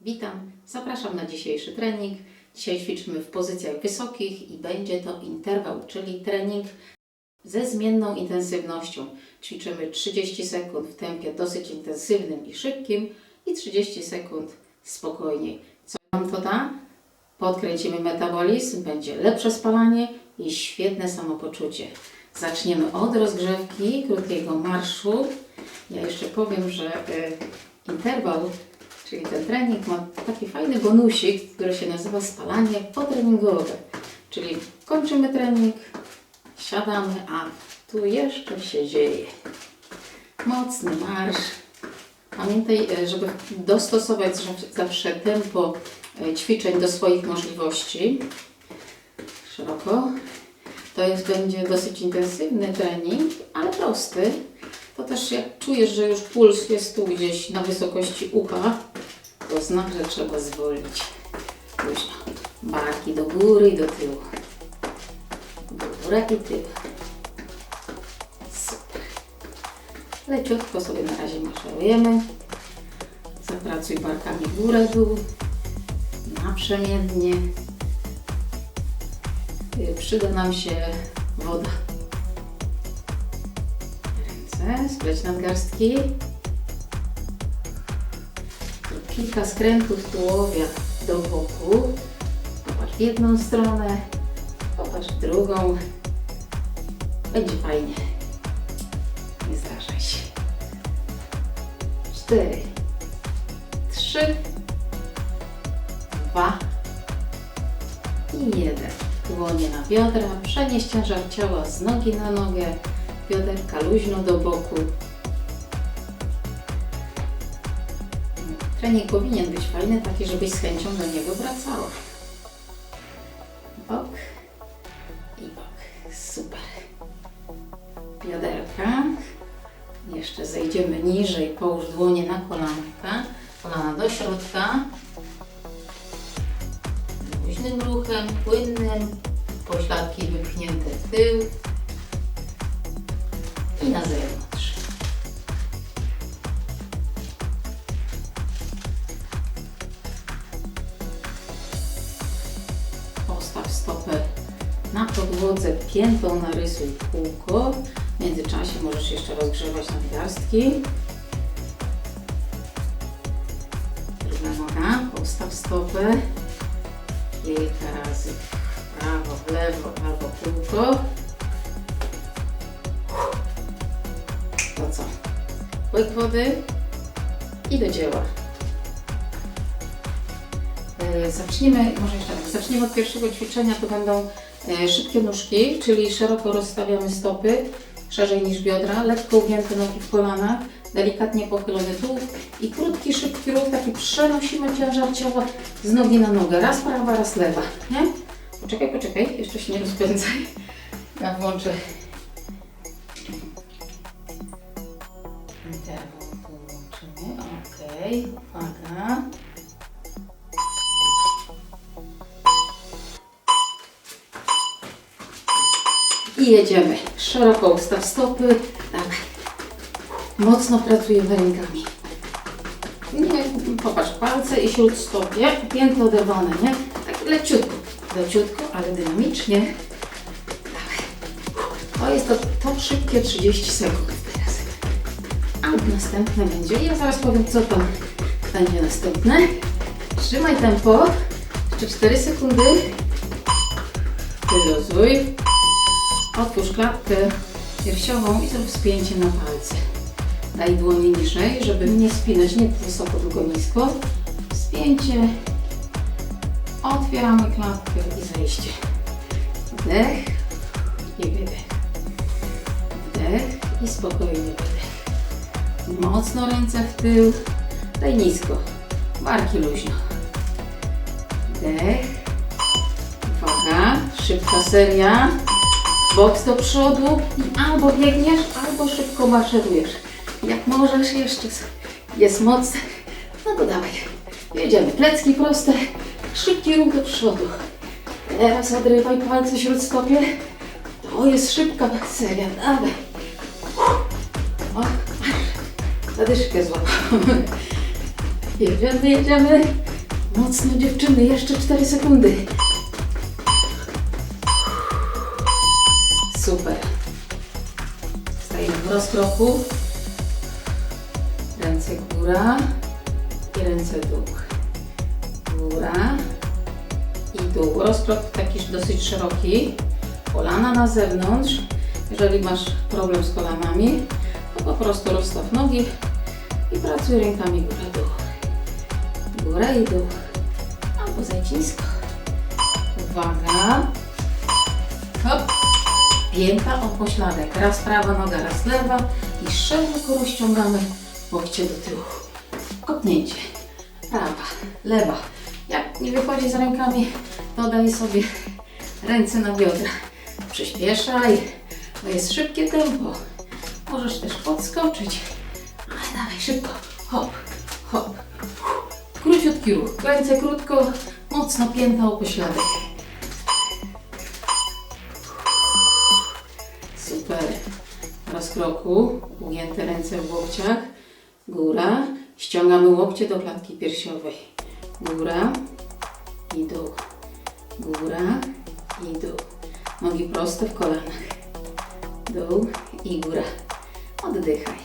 Witam, zapraszam na dzisiejszy trening. Dzisiaj ćwiczymy w pozycjach wysokich i będzie to interwał, czyli trening ze zmienną intensywnością. Ćwiczymy 30 sekund w tempie dosyć intensywnym i szybkim i 30 sekund spokojniej. Co nam to da? Podkręcimy metabolizm, będzie lepsze spalanie i świetne samopoczucie. Zaczniemy od rozgrzewki, krótkiego marszu. Ja jeszcze powiem, że y, interwał, czyli ten trening ma taki fajny bonusik, który się nazywa spalanie potreningowe. Czyli kończymy trening, siadamy, a tu jeszcze się dzieje. Mocny marsz. Pamiętaj, e, żeby dostosować zawsze- tempo e, ćwiczeń do swoich możliwości. Szeroko. To jest, będzie dosyć intensywny trening, ale prosty. To też jak czujesz, że już puls jest tu gdzieś na wysokości ucha, to znak, że trzeba zwolnić. Luźno. Barki do góry i do tyłu. Góra i tył. Super. Leciutko sobie na razie maszerujemy. Zapracuj barkami górę, dół. Naprzemiennie. Y, Przyda nam się woda. Ręce, spleć nadgarstki. Kilka skrętów tułowia do boku. Popatrz w jedną stronę, popatrz w drugą. Będzie fajnie. Nie zrażaj się. Cztery, trzy, dwa i jeden. Dłonie na biodra, przenieść ciężar ciała z nogi na nogę, bioderka luźno do boku. Trening powinien być fajny, taki, żebyś z chęcią do niego wracała. Bok i bok. Super. Bioderka. Jeszcze zejdziemy niżej, połóż dłonie na kolanka, kolana do środka. Luźnym ruchem, płynnym, pośladki wypchnięte w tył i na zewnątrz. Podłodze, piętą narysuj kółko. W międzyczasie możesz jeszcze rozgrzewać nadgarstki. Druga noga, postaw stopę. Kilka razy w prawo, w lewo albo kółko. To co? Łyk wody i do dzieła. E, Zacznijmy, może jeszcze raz, zacznijmy od pierwszego ćwiczenia, to będą szybkie nóżki, czyli szeroko rozstawiamy stopy, szerzej niż biodra, lekko ugięte nogi w kolanach, delikatnie pochylony tułów i krótki, szybki ruch, taki przenosimy ciężar ciała z nogi na nogę, raz prawa, raz lewa, nie? Poczekaj, poczekaj, jeszcze się nie rozpędzaj. Ja włączę interwał, włączymy, okej, uwaga. I jedziemy. Szeroko ustaw stopy. Dawaj. Mocno pracujemy rękami. Nie, popatrz, palce i śródstopie, piętno oderwane, nie? Tak leciutko, leciutko, ale dynamicznie. Dawaj. To jest to, to szybkie 30 sekund teraz. A następne będzie, ja zaraz powiem, co tam będzie następne. Trzymaj tempo. Jeszcze 4 sekundy. Wyluzuj. Otwórz klatkę piersiową i zrób wspięcie na palce. Daj dłonie niżej, żeby nie spinać nie wysoko, tylko nisko. Wspięcie. Otwieramy klatkę i zejście. Wdech i wydech. Wdech i spokojny wydech. Mocno ręce w tył. Daj nisko. Barki luźno. Wdech. Uwaga. Szybka seria. Boks do przodu i albo biegniesz, albo szybko maszerujesz. Jak możesz jeszcze, jest moc, no to dawaj. Jedziemy. Plecki proste, szybki ruch do przodu. Teraz odrywaj palce śródstopie. To jest szybka seria, dawaj. O, zadyszkę złapamy. Jedziemy, jedziemy. Mocno dziewczyny, jeszcze 4 sekundy. Rozkroku. Ręce góra i ręce dół. Góra i dół. Rozkrok taki dosyć szeroki. Kolana na zewnątrz. Jeżeli masz problem z kolanami, to po prostu rozstaw nogi i pracuj rękami góra-dół. Góra i dół. Albo nisko. Uwaga. Hop. Pięta o pośladek. Raz prawa noga, raz lewa. I szeroko rozciągamy łokcie do tyłu. Kopnięcie. Prawa, lewa. Jak nie wychodzi z rękami, to daj sobie ręce na biodra. Przyspieszaj. To jest szybkie tempo. Możesz też podskoczyć. Ale dawaj szybko. Hop, hop. Króciutki ruch. Ręce krótko, mocno pięta o pośladek. Rozkroku. Ugięte ręce w łokciach. Góra. Ściągamy łokcie do klatki piersiowej. Góra i dół. Góra i dół. Nogi proste w kolanach. Dół i góra. Oddychaj.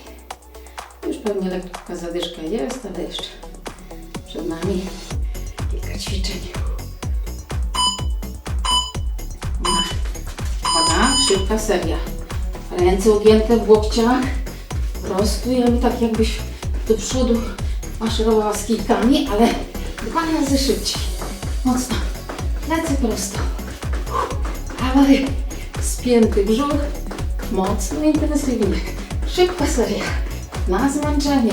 Już pewnie lekka zadyszka jest, ale jeszcze przed nami kilka ćwiczeń. Uwaga, szybka seria. Ręce ugięte w łokciach. Prostujemy tak jakbyś do przodu maszerowała z kijkami, ale dwa razy szybciej. Mocno. Plecy prosto. Dawaj. Spięty brzuch. Mocno, intensywnie. Szybka seria. Na zmęczenie.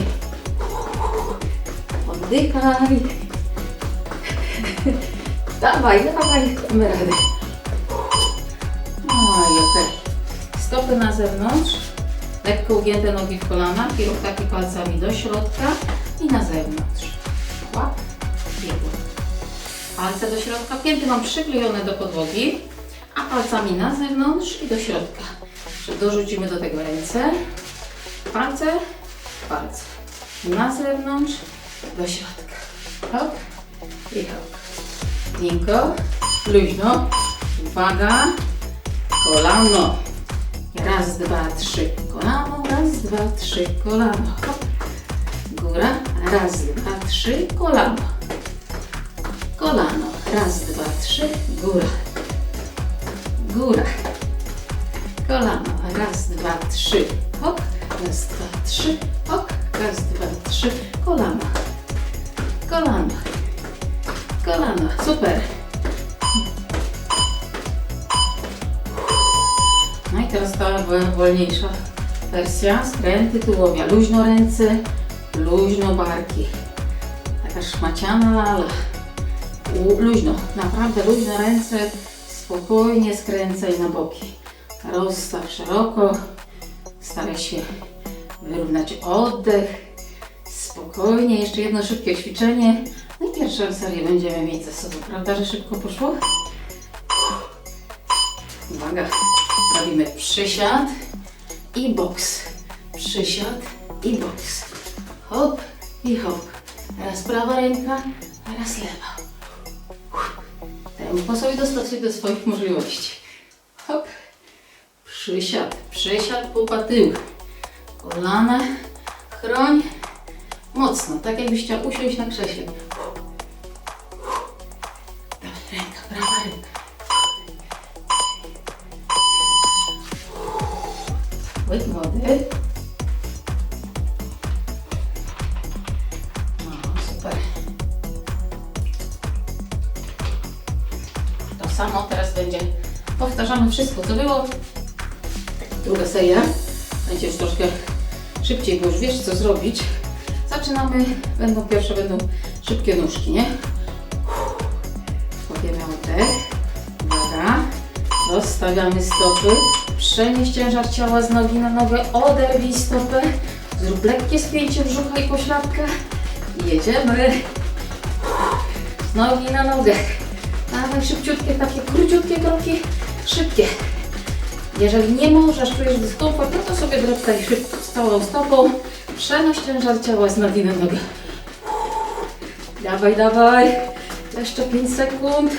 Oddychaj. Dawaj, dawaj, damy radę. Na zewnątrz. Lekko ugięte nogi w kolanach i ruch taki palcami do środka i na zewnątrz. Łap, biegu. Palce do środka, pięty mam przyklejone do podłogi, a palcami na zewnątrz i do środka. Dorzucimy do tego ręce, palce, palce. Na zewnątrz, do środka. Hop i hop. Miękko, luźno. Uwaga, kolano. Raz, dwa, trzy, kolano, raz, dwa, trzy, kolano. Góra, raz, dwa, trzy, kolano. Kolano, raz, dwa, trzy, góra. Góra. Kolano, raz, dwa, trzy, hop. Raz, dwa, trzy, hop. Raz, dwa, trzy, kolano. Kolano. Kolano, super. Ta wo- wolniejsza wersja. Skręty tułowia. Luźno ręce, luźno barki. Taka szmaciana lala. Luźno, naprawdę luźno ręce. Spokojnie skręcaj na boki. Rozstaw szeroko. Staraj się wyrównać oddech. Spokojnie, jeszcze jedno szybkie ćwiczenie. No i pierwszą serię będziemy mieć za sobą. Prawda, że szybko poszło? Uwaga, robimy przysiad i boks. Przysiad i boks. Hop i hop. Raz prawa ręka, raz lewa. Tempo sobie dostosuj do swoich możliwości. Hop. Przysiad, przysiad, pupa tył. Kolana, chroń. Mocno, tak jakbyś chciał usiąść na krześle. Łyk wody. No, super. To samo teraz będzie. Powtarzamy wszystko, co było. Druga seria. Będzie już troszkę szybciej, bo już wiesz, co zrobić. Zaczynamy. Będą pierwsze, będą szybkie nóżki, nie? Łapiemy oddech. Uwaga. Rozstawiamy stopy. Przenieś ciężar ciała z nogi na nogę. Oderwij stopę. Zrób lekkie spięcie brzucha i pośladka. Jedziemy. Z nogi na nogę. Dawaj szybciutkie, takie króciutkie kroki. Szybkie. Jeżeli nie możesz, czujesz dyskomfort, no to sobie dreptaj szybko z całą stopą. Przenoś ciężar ciała z nogi na nogę. Dawaj, dawaj. Jeszcze 5 sekund.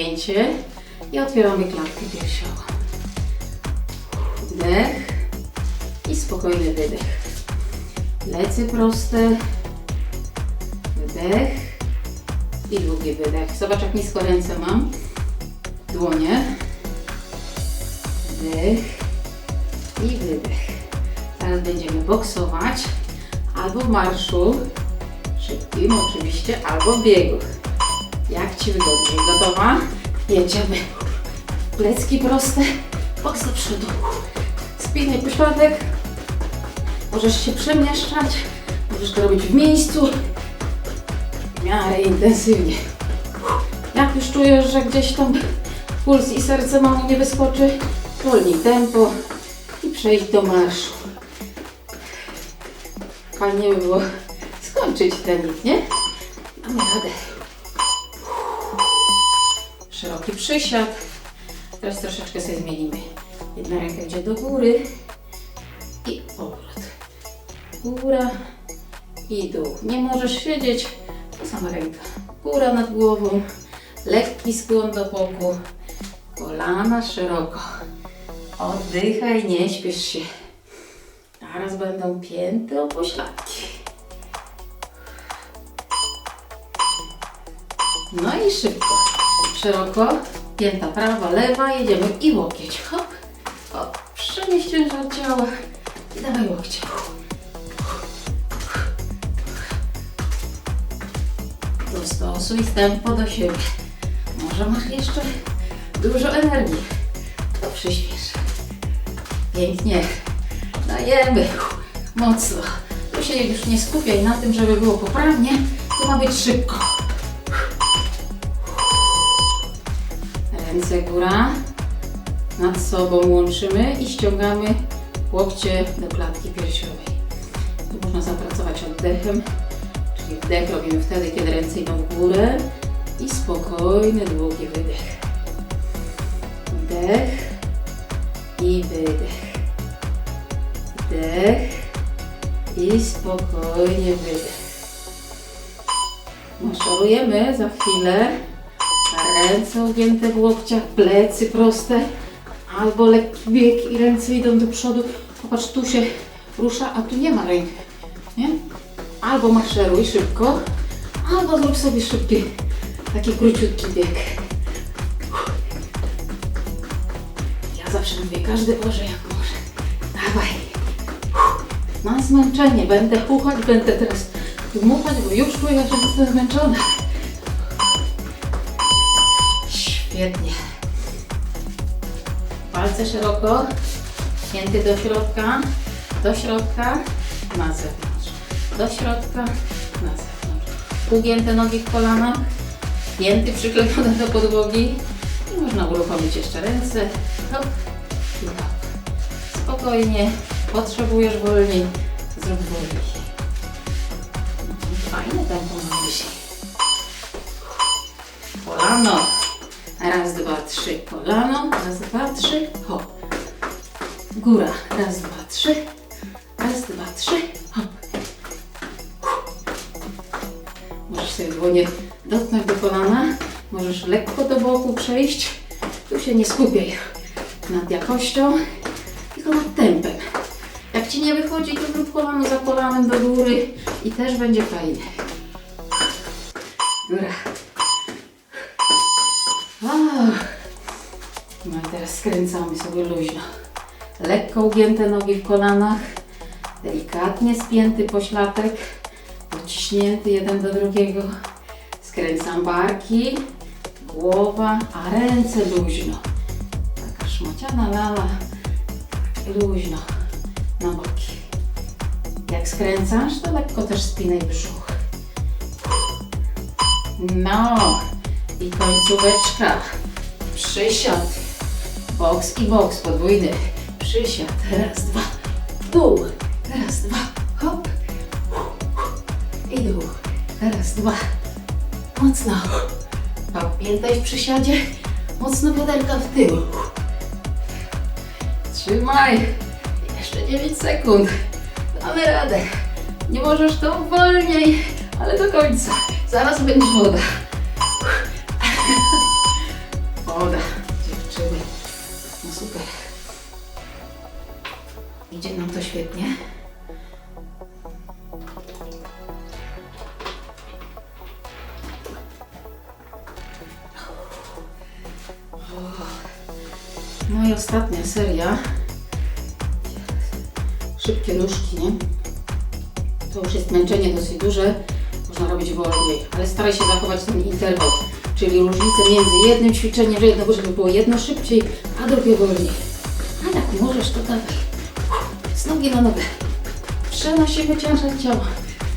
Wspięcie. I otwieramy klatkę piersiową. Wdech i spokojny wydech. Plecy proste. Wdech i długi wydech. Zobacz, jak nisko ręce mam. Dłonie. Wdech i wydech. Teraz będziemy boksować albo w marszu, szybkim oczywiście, albo w biegu. Ci wygodniej. Gotowa? Jedziemy. Plecki proste, boks do przodu. Spinaj pośladek. Możesz się przemieszczać, możesz to robić w miejscu. W miarę intensywnie. Jak już czujesz, że gdzieś tam puls i serce mało nie wyskoczy, zwolnij tempo i przejdź do marszu. Fajnie by było skończyć trening, nie? Mamy radę. Szeroki przysiad. Teraz troszeczkę sobie zmienimy. Jedna ręka idzie do góry i powrót. Góra i dół. Nie możesz siedzieć, to sama ręka. Góra nad głową, lekki skłon do boku, kolana szeroko. Oddychaj, nie śpiesz się. Teraz będą pięty o pośladki. No i szybko. Szeroko. Pięta prawa, lewa. Jedziemy i łokieć. Hop. Hop. Przenieś ciężar ciała. I dawaj łokcie. Dostosuj tempo do siebie. Może masz jeszcze dużo energii. To przyspiesz. Pięknie. Dajemy. Mocno. Tu się już nie skupiaj na tym, żeby było poprawnie. To ma być szybko. Ręce góra. Nad sobą łączymy i ściągamy łokcie do klatki piersiowej. Tu można zapracować oddechem, czyli wdech robimy wtedy, kiedy ręce idą w górę i spokojny, długi wydech. Wdech i wydech. Wdech i spokojnie wydech. Maszerujemy za chwilę. Ręce ugięte w łokciach, plecy proste, albo lekki bieg i ręce idą do przodu. Popatrz, tu się rusza, a tu nie ma ręki. Nie? Albo maszeruj szybko, albo zrób sobie szybki, taki króciutki bieg. Ja zawsze mówię, każdy może jak może. Dawaj. Na zmęczenie. Będę chuchać, będę teraz dmuchać, bo już czuję, że jestem zmęczona. Świetnie. Palce szeroko, pięty do środka, do środka, na zewnątrz. Do środka, na zewnątrz. Ugięte nogi w kolanach, pięty przyklejone do podłogi. I można uruchomić jeszcze ręce. Hop i hop. Spokojnie, potrzebujesz wolniej, zrób wolniej. Fajne tempo mam dzisiaj. Kolano. Raz, dwa, trzy. Kolano. Raz, dwa, trzy. Hop. Góra. Raz, dwa, trzy. Raz, dwa, trzy. Hop. Możesz sobie dłonie dotknąć do kolana. Możesz lekko do boku przejść. Tu się nie skupiaj nad jakością, tylko nad tempem. Jak Ci nie wychodzi, to zrób kolano za kolanem do góry i też będzie fajnie. Góra. Skręcamy sobie luźno. Lekko ugięte nogi w kolanach, delikatnie spięty pośladek, odciśnięty jeden do drugiego. Skręcam barki, głowa, a ręce luźno. Taka szmociana lala, luźno na boki. Jak skręcasz, to lekko też spinaj brzuch. No i końcóweczka. Przysiad. Boks i boks podwójny. Przysiad. Raz, dwa. Dół. Raz, dwa. Hop. I dół. Raz, dwa. Mocno. Pamiętaj w przysiadzie. Mocno bioderka w tył. Trzymaj. Jeszcze 9 sekund. Damy radę. Nie możesz to wolniej, ale do końca. Zaraz będzie woda. Woda, Idzie nam to świetnie. No i ostatnia seria. Szybkie nóżki, nie? To już jest męczenie dosyć duże. Można robić wolniej, ale staraj się zachować ten interwał, czyli różnicę między jednym ćwiczeniem, żeby było jedno szybciej, a drugie wolniej. A jak możesz, to dawaj. Nogi na nogę. Przenosimy ciężar ciała.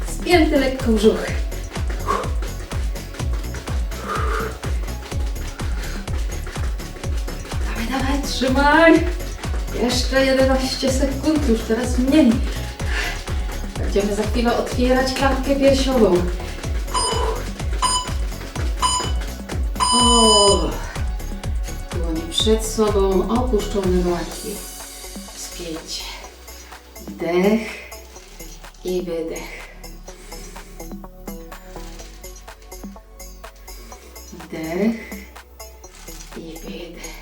Spięty lekko brzuch. Dawaj, dawaj, trzymaj. Jeszcze 11 sekund, już teraz mniej. Będziemy za chwilę otwierać klatkę piersiową. O, dłonie przed sobą, opuszczone barki. Wdech i wydech. Wdech i wydech.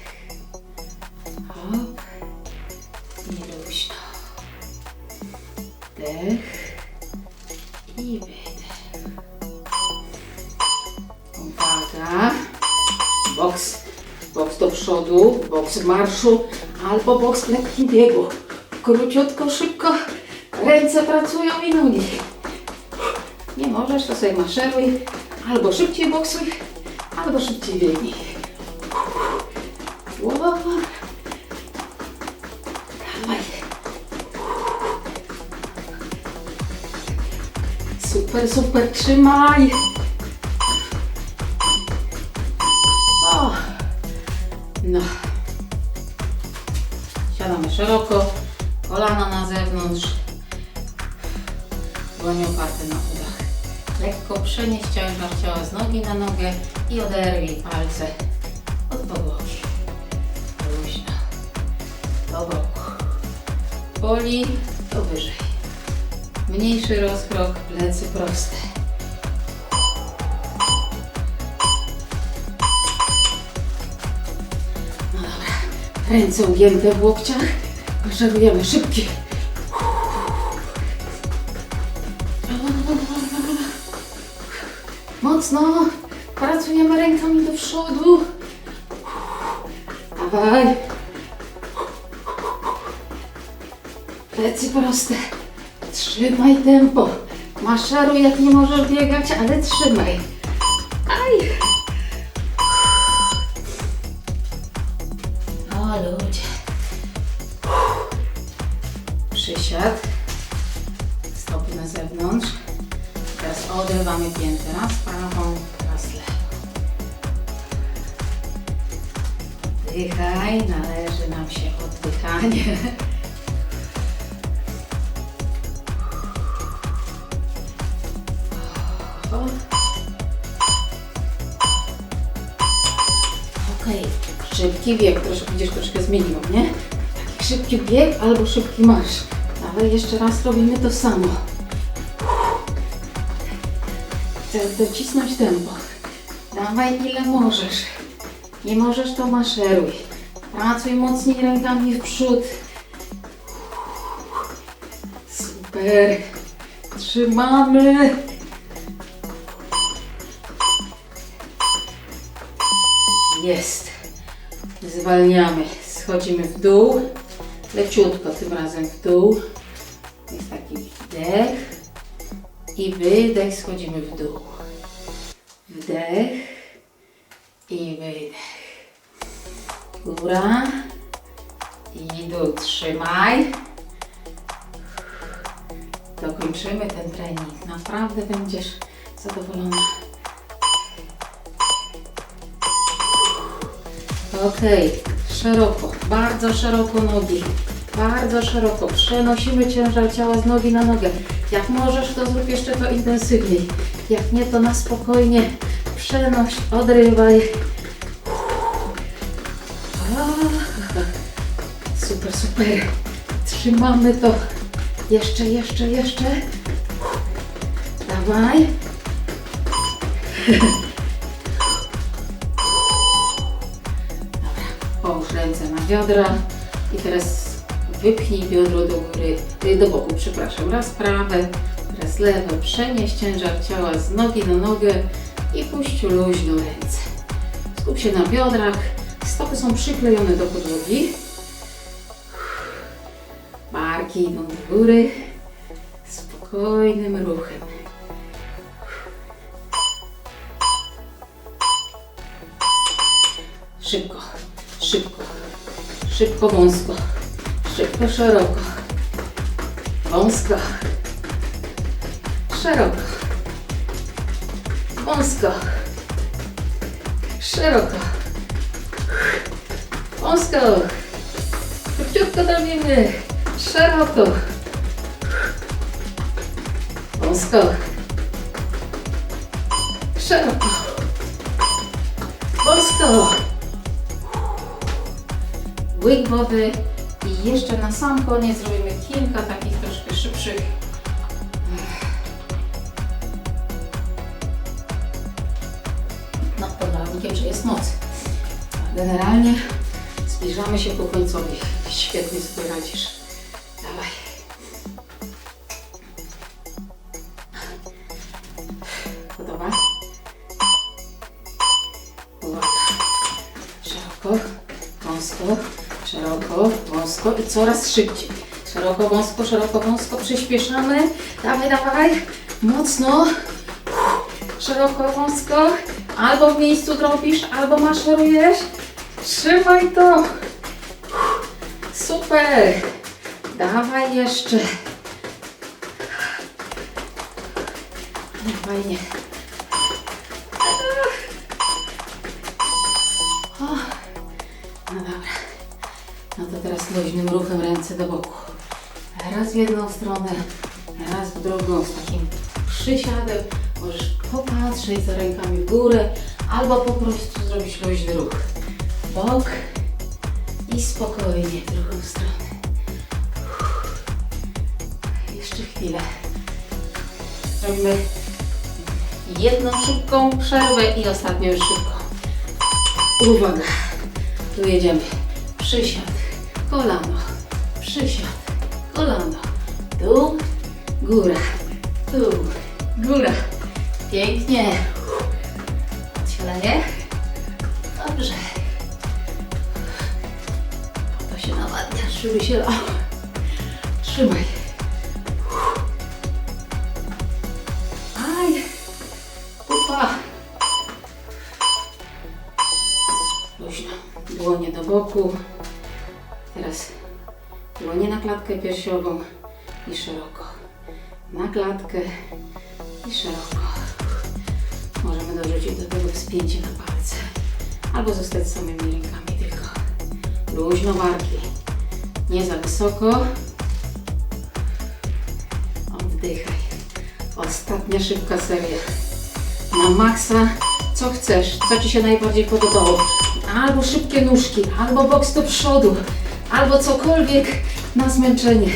Hop i luźno. Wdech i wydech. Uwaga. Boks. Boks do przodu, boks w marszu albo boks w lekkim biegu. Króciutko, szybko. Ręce pracują i nogi. Nie możesz, to sobie maszeruj. Albo szybciej boksuj, albo szybciej biegnij. Głowa. Dawaj. Super, super, trzymaj. O. No. Siadamy szeroko, z nogi na nogę i oderwij palce od podłogi. Luźno. Do boku. Boli, to wyżej. Mniejszy rozkrok, plecy proste. No dobra. Ręce ugięte w łokciach. Maszerujemy szybki. Mocno. Pracujemy rękami do przodu. Dawaj. Plecy proste. Trzymaj tempo. Maszeruj jak nie możesz biegać, ale trzymaj. Szybki bieg albo szybki marsz. Dawaj, jeszcze raz robimy to samo. Chcę docisnąć tempo. Dawaj ile możesz. Nie możesz, to maszeruj. Pracuj mocniej rękami w przód. Super. Trzymamy. Jest. Zwalniamy. Schodzimy w dół. Leciutko tym razem w dół. Jest taki wdech i wydech. Schodzimy w dół. Wdech i wydech. Góra i dół. Trzymaj. Dokończymy ten trening. Naprawdę będziesz zadowolona. Okej, szeroko, bardzo szeroko nogi, bardzo szeroko. Przenosimy ciężar ciała z nogi na nogę. Jak możesz, to zrób jeszcze to intensywniej. Jak nie, to na spokojnie przenoś, odrywaj. Super, super. Trzymamy to. Jeszcze, jeszcze, jeszcze. Dawaj. Biodra i teraz wypchnij biodro do góry, y, do boku, przepraszam. Raz prawe, raz lewe. Przenieś ciężar ciała z nogi na nogę i puść luźno ręce. Skup się na biodrach. Stopy są przyklejone do podłogi. Barki idą do góry. Spokojnym ruchem. Szybko, szybko, szybko, wąsko, szybko, szeroko, wąsko, szeroko, wąsko, szeroko, wąsko, szybciutko robimy, szeroko, wąsko, szeroko, wąsko. Łyk wody i jeszcze na sam koniec zrobimy kilka takich troszkę szybszych. No, pod warunkiem, że jest noc. Generalnie zbliżamy się ku końcowi. Świetnie sobie radzisz. Dawaj. Gotowa? Uwaga. Szeroko, wąsko, szeroko, wąsko i coraz szybciej. Szeroko, wąsko, szeroko, wąsko. Przyspieszamy. Dawaj, dawaj. Mocno. Szeroko, wąsko. Albo w miejscu drobisz, albo maszerujesz. Trzymaj to. Super. Dawaj jeszcze. Fajnie. Stronę, raz w drugą z takim przysiadem. Możesz popatrzeć za rękami w górę albo po prostu zrobić luźny ruch. Bok i spokojnie w drugą stronę. Jeszcze chwilę. Zrobimy jedną szybką przerwę i ostatnią szybką. Uwaga, tu jedziemy. Przysiad, kolano, przysiad, kolano, góra, dół, góra. Pięknie. Odsiadanie. Dobrze. To się nawadnia, żeby się. Trzymaj. Aj. Upa. Luźno. Dłonie do boku. Teraz dłonie na klatkę piersiową samymi rękami tylko. Luźno barki. Nie za wysoko. Oddychaj. Ostatnia szybka seria. Na maksa, co chcesz, co Ci się najbardziej podobało. Albo szybkie nóżki, albo boks do przodu, albo cokolwiek na zmęczenie.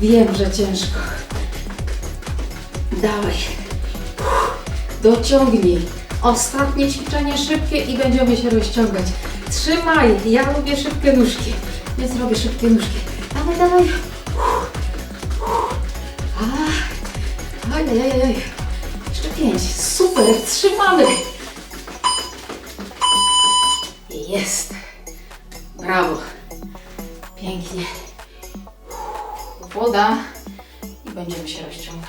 Wiem, że ciężko. Dawaj. Dociągnij. Ostatnie ćwiczenie szybkie i będziemy się rozciągać. Trzymaj. Ja lubię szybkie nóżki, więc robię szybkie nóżki. Dawaj, dawaj. A, Oj, oj, oj, oj. Jeszcze pięć. Super. Trzymamy. Jest. Brawo. Pięknie. Woda i będziemy się rozciągać.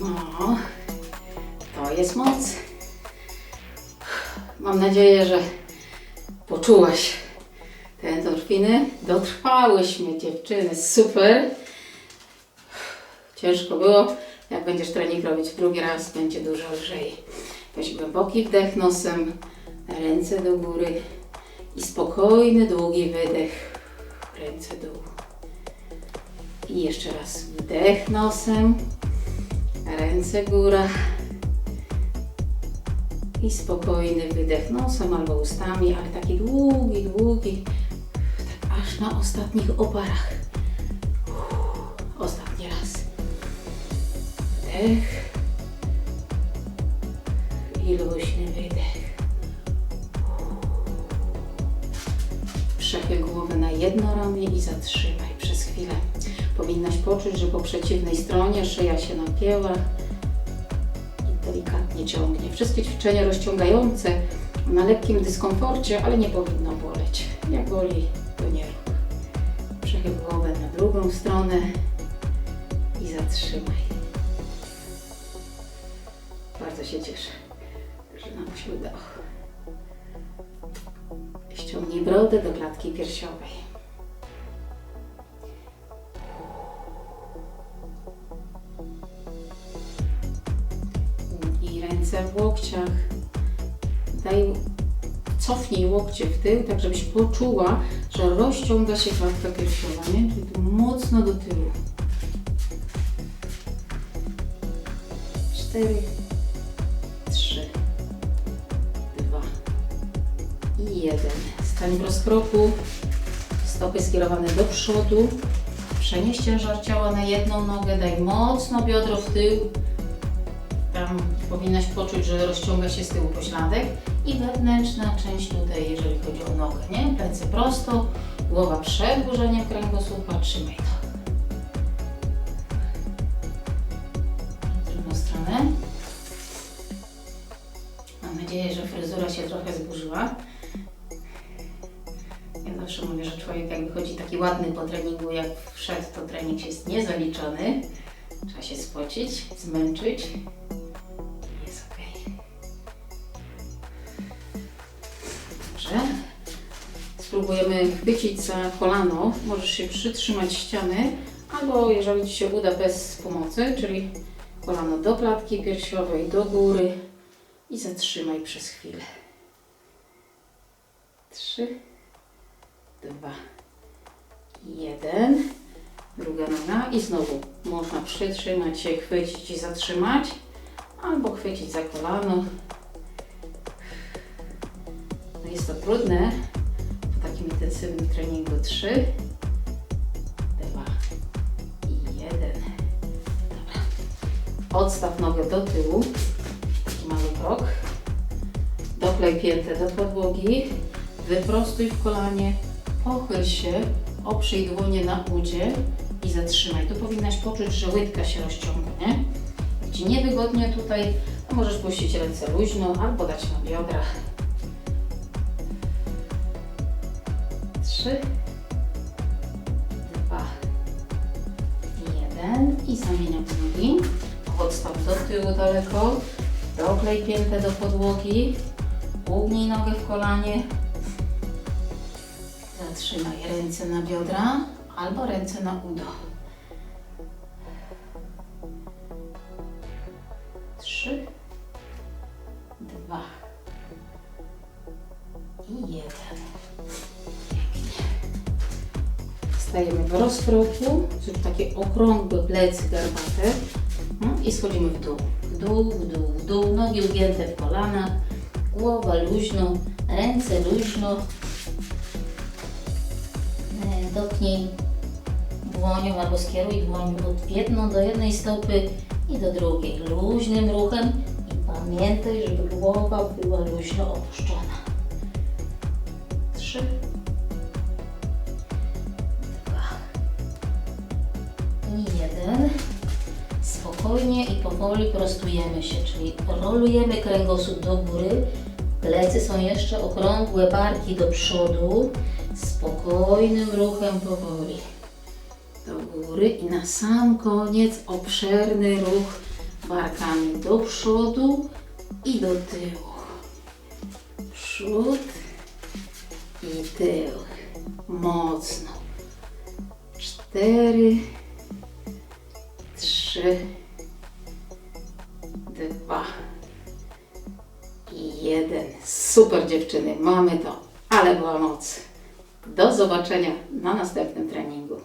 No, to jest moc. Mam nadzieję, że poczułaś te endorfiny. Dotrwałyśmy dziewczyny, super. Ciężko było. Jak będziesz trening robić drugi raz, będzie dużo lżej. Weź głęboki wdech nosem, ręce do góry i spokojny, długi wydech. Ręce dół. I jeszcze raz wdech nosem, ręce góra I spokojny wydech nosem albo ustami, ale taki długi, długi, tak aż na ostatnich oparach. Ostatni raz. Wdech i luźny wydech. Przechyl głowę na jedno ramię i zatrzymaj przez chwilę. Powinnaś poczuć, że po przeciwnej stronie szyja się napięła delikatnie ciągnie. Wszystkie ćwiczenia rozciągające na lekkim dyskomforcie, ale nie powinno boleć. Jak boli, to nie rób. Przechyl głowę na drugą stronę i zatrzymaj. Bardzo się cieszę, że nam się udało. Ściągnij brodę do klatki piersiowej. Łokcie w tył, tak żebyś poczuła, że rozciąga się klatka piersiowa, nie? Czyli tu mocno do tyłu. Cztery, trzy, dwa i jeden. Stań w rozkroku, stopy skierowane do przodu. Przenieś ciężar ciała na jedną nogę, daj mocno biodro w tył. Tam powinnaś poczuć, że rozciąga się z tyłu pośladek i wewnętrzna część tutaj, jeżeli chodzi o nogę, nie? Plecy prosto, głowa przed górzeniem kręgosłupa, trzymaj to. W drugą stronę. Mam nadzieję, że fryzura się trochę zburzyła. Ja zawsze mówię, że człowiek jak wychodzi taki ładny po treningu, jak wszedł, to trening jest niezaliczony. Trzeba się spocić, zmęczyć. Chwycić za kolano. Możesz się przytrzymać ściany, albo jeżeli Ci się uda bez pomocy, czyli kolano do klatki piersiowej, do góry i zatrzymaj przez chwilę. Trzy, dwa, jeden. Druga noga i znowu można przytrzymać się, chwycić i zatrzymać, albo chwycić za kolano. No jest to trudne intensywnym treningu. Trzy, dwa i jeden. Dobra. Odstaw nogę do tyłu. Taki mały krok. Doklej piętę do podłogi. Wyprostuj w kolanie. Pochyl się. Oprzyj dłonie na udzie i zatrzymaj. Tu powinnaś poczuć, że łydka się rozciąga, nie? Jak Ci niewygodnie tutaj, to możesz puścić ręce luźno albo dać na biodra. Trzy, dwa, jeden i zamieniam nogi. Odstaw do tyłu daleko. Doklej piętę do podłogi. Ugnij nogę w kolanie. Zatrzymaj ręce na biodra albo ręce na udo. Rozkroku, zrób takie okrągłe plecy garbate no, i schodzimy w dół. W dół, w dół, w dół. Nogi ugięte w kolanach, głowa luźno, ręce luźno. E, Dotknij dłonią albo skieruj dłoń od jedną do jednej stopy i do drugiej. Luźnym ruchem i pamiętaj, żeby głowa była luźno opuszczona. Trzy, Spokojnie i powoli prostujemy się, czyli rolujemy kręgosłup do góry. Plecy są jeszcze okrągłe, barki do przodu. Spokojnym ruchem powoli do góry i na sam koniec obszerny ruch barkami do przodu i do tyłu. Przód i tył. Mocno. Cztery, trzy, dwa i jeden. Super dziewczyny, mamy to, ale była moc. Do zobaczenia na następnym treningu.